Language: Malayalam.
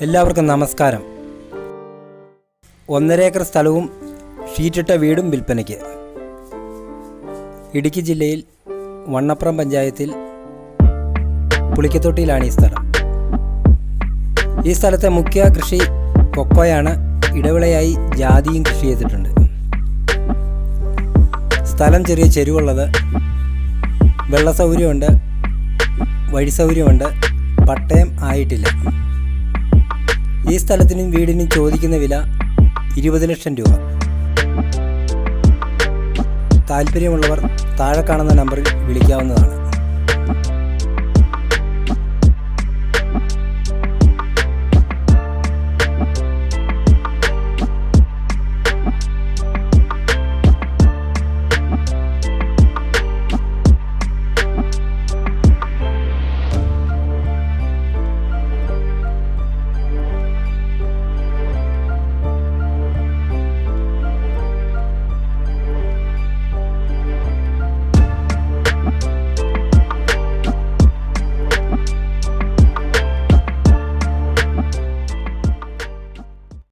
എല്ലാവർക്കും നമസ്കാരം. ഒന്നര ഏക്കർ സ്ഥലവും ഷീറ്റിട്ട വീടും വിൽപ്പനയ്ക്ക്. ഇടുക്കി ജില്ലയിൽ വണ്ണപ്പുറം പഞ്ചായത്തിൽ പുളിക്കത്തൊട്ടിയിലാണ് ഈ സ്ഥലം. ഈ സ്ഥലത്തെ മുഖ്യ കൃഷി കൊക്കോയാണ് ഇടവിളയായി ജാതിയും കൃഷി ചെയ്തിട്ടുണ്ട്. സ്ഥലം ചെറിയ ചെരുവുള്ളത് വെള്ള സൗകര്യമുണ്ട് വഴി സൗകര്യമുണ്ട് പട്ടയം ആയിട്ടില്ല. ഈ സ്ഥലത്തിനും വീടിനും ചോദിക്കുന്ന വില ഇരുപത് ലക്ഷം രൂപ. താല്പര്യമുള്ളവർ താഴെ കാണുന്ന നമ്പറിൽ വിളിക്കാവുന്നതാണ്.